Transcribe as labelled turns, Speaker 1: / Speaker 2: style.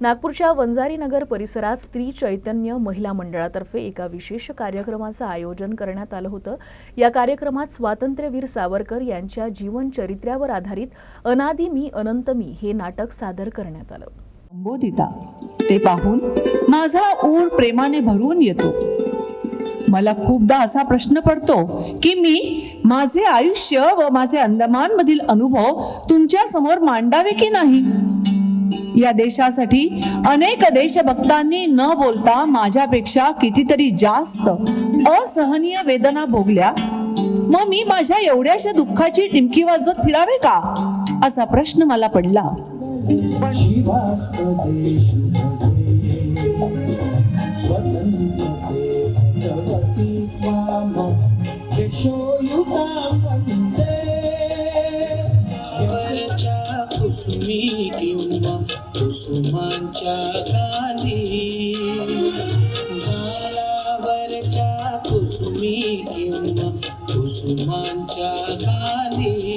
Speaker 1: नागपूरच्या वंजारी नगर परिसरात स्त्री चैतन्य महिला मंडळातर्फे एका विशेष कार्यक्रमाचं आयोजन करण्यात आलं होतं. या कार्यक्रमात स्वातंत्र्यवीर सावरकर यांच्या जीवनचरित्र्यावर आधारित अनादि मी अनंत मी हे नाटक सादर करण्यात आलं.
Speaker 2: संबोधिता. ते पाहून माझा ऊर प्रेमाने भरून येतो. मला खूपदा असा प्रश्न पडतो की मी माझे आयुष्य व माझे अंदमान मधील अनुभव तुमच्यासमोर मांडावे की नाही? या देशासाठी अनेक देशभक्तांनी न बोलता माझ्यापेक्षा कितीतरी जास्त असहनीय वेदना भोगल्या. मग मी माझ्या एवढ्याशा दुःखाची टिमकी वाजवत फिरावे का? असा प्रश्न मला पडला. पण
Speaker 3: कुसुमी किंवा कुसुमांच्या गाली. गालावरच्या कुसुमी किंवा कुसुमांच्या गाली.